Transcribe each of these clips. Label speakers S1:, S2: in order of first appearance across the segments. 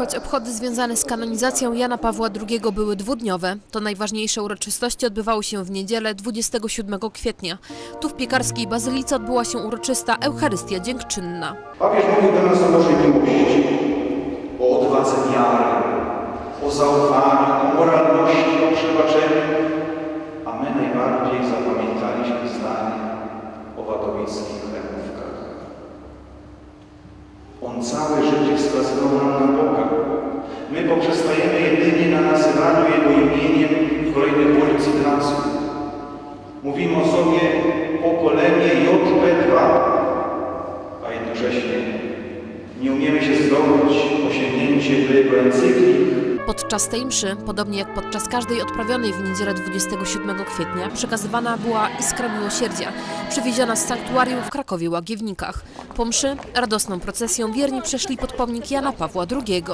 S1: choć obchody związane z kanonizacją Jana Pawła II były dwudniowe, to najważniejsze uroczystości odbywały się w niedzielę 27 kwietnia. Tu w piekarskiej bazylice odbyła się uroczysta Eucharystia Dziękczynna.
S2: Papież do nas o Bożej miłości, o odwadze wiary, o zaufaniu, o moralności, o przebaczeniu, a my najbardziej zapamiętaliśmy zdanie o watowickich chlebówkach. Całe życie wskazywał nam na Boga. My poprzestajemy jedynie na nazywaniu Jego imieniem w kolejnej policji pracy. Mówimy o sobie pokolenie JP2, a jednocześnie nie umiemy się zdobyć o sięgnięcie do Jego encyklik,
S1: Podczas tej mszy, podobnie jak podczas każdej odprawionej w niedzielę 27 kwietnia, przekazywana była iskra miłosierdzia, przywieziona z sanktuarium w Krakowie Łagiewnikach. Po mszy radosną procesją wierni przeszli pod pomnik Jana Pawła II.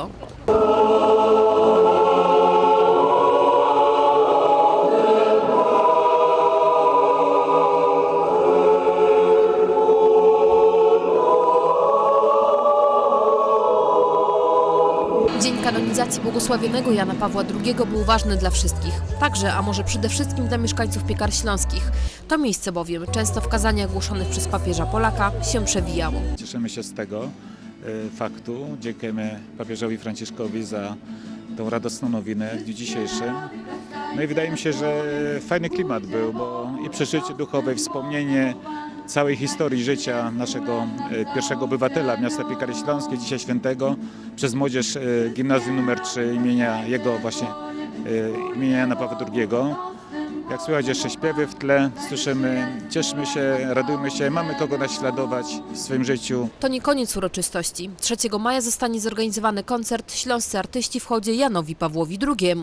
S1: Dzień kanonizacji błogosławionego Jana Pawła II był ważny dla wszystkich, także, a może przede wszystkim dla mieszkańców piekar śląskich. To miejsce bowiem, często w kazaniach głoszonych przez papieża Polaka, się przewijało.
S3: Cieszymy się z tego e, faktu. Dziękujemy papieżowi Franciszkowi za tą radosną nowinę w dniu dzisiejszym. No i wydaje mi się, że fajny klimat był, bo i przeżycie duchowe, i wspomnienie całej historii życia naszego e, pierwszego obywatela miasta Piekary Śląskie, dzisiaj świętego, przez młodzież e, gimnazjum numer 3 imienia jego właśnie, e, imienia Jana Pawła II. Jak słychać jeszcze śpiewy w tle, słyszymy, cieszmy się, radujmy się, mamy kogo naśladować w swoim życiu.
S1: To nie koniec uroczystości. 3 maja zostanie zorganizowany koncert Śląscy Artyści w hodzie Janowi Pawłowi II.